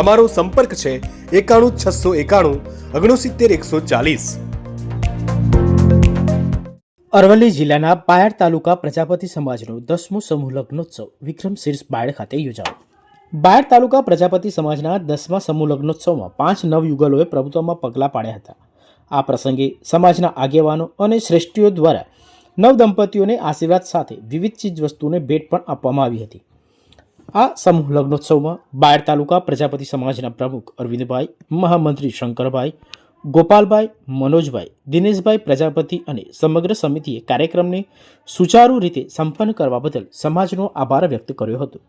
અમારો સંપર્ક છે એકાણું છસો એકાણું ઓગણસિત્તેર એકસો ચાલીસ. અરવલ્લી જિલ્લાના બાયડ તાલુકા પ્રજાપતિ સમાજનો દસમો સમૂહ લગ્નોત્સવ વિક્રમ શીર્ષ બાયડ ખાતે યોજાયો. બાયડ તાલુકા પ્રજાપતિ સમાજના દસમા સમૂહ લગ્નોત્સવમાં પાંચ નવયુગલોએ પ્રભુત્વમાં પગલાં પાડ્યા હતા. આ પ્રસંગે સમાજના આગેવાનો અને શ્રેષ્ઠીઓ દ્વારા નવ દંપતીઓને આશીર્વાદ સાથે વિવિધ ચીજ વસ્તુઓને ભેટ પણ આપવામાં આવી હતી. આ સમૂહ લગ્નોત્સવમાં બાયડ તાલુકા પ્રજાપતિ સમાજના પ્રમુખ અરવિંદભાઈ, મહામંત્રી શંકરભાઈ, ગોપાલભાઈ, મનોજભાઈ, દિનેશભાઈ પ્રજાપતિ અને સમગ્ર સમિતિએ કાર્યક્રમને સુચારુ રીતે સંપન્ન કરવા બદલ સમાજનો આભાર વ્યક્ત કર્યો હતો.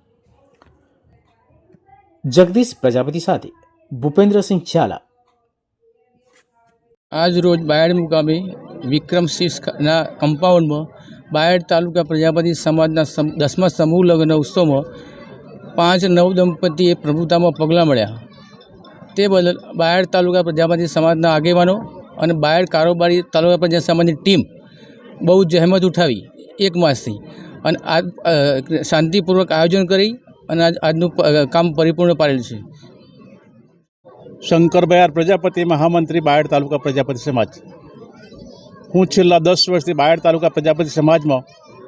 જગદીશ પ્રજાપતિ સાથે ભૂપેન્દ્રસિંહ ઝાલા. આજ રોજ બાયડ મુકામે વિક્રમસિંહના કમ્પાઉન્ડમાં બાયડ તાલુકા પ્રજાપતિ સમાજના સમ- દસમા સમૂહ લગ્ન ઉત્સવમાં પાંચ નવ દંપતીએ પ્રભુતામાં પગલાં મળ્યા. તે બદલ બાયડ તાલુકા પ્રજાપતિ સમાજના આગેવાનો અને બાયડ કારોબારી તાલુકા પ્રજા સમાજની ટીમ બહુ જહેમત ઉઠાવી એક માસથી અને આ શાંતિપૂર્વક આયોજન કરી અને આજ, આજનું કામ પરિપૂર્ણ પાડેલ છે. શંકરભાઈ પ્રજાપતિ, મહામંત્રી બાયડ તાલુકા પ્રજાપતિ સમાજ. હું છેલ્લા દસ વર્ષથી બાયડ તાલુકા પ્રજાપતિ સમાજમાં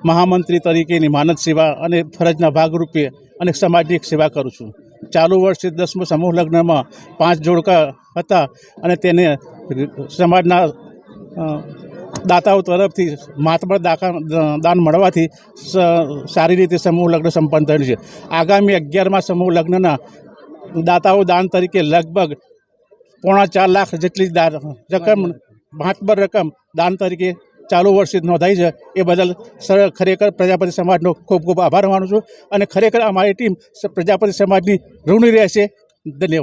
મહામંત્રી તરીકેની માનદ સેવા અને ફરજના ભાગરૂપે અને સમાજની સેવા કરું છું. ચાલુ વર્ષે દસમું સમૂહ લગ્નમાં પાંચ જોડકા હતા અને તેને સમાજના દાતાઓ તરફથી માતબર દાખા દાન મળવાથી સારી રીતે સમૂહ લગ્ન સંપન્ન થયેલું છે. આગામી અગિયારમાં સમૂહ લગ્નના દાતાઓ દાન તરીકે લગભગ પોણા ચાર લાખ જેટલી રકમ મહાત્બર રકમ દાન તરીકે ચાલુ વર્ષે નોંધાઈ છે. એ બદલ ખરેખર પ્રજાપતિ સમાજનો ખૂબ ખૂબ આભાર માનું છું અને ખરેખર અમારી ટીમ પ્રજાપતિ સમાજની ઋણી રહેશે. ધન્યવાદ.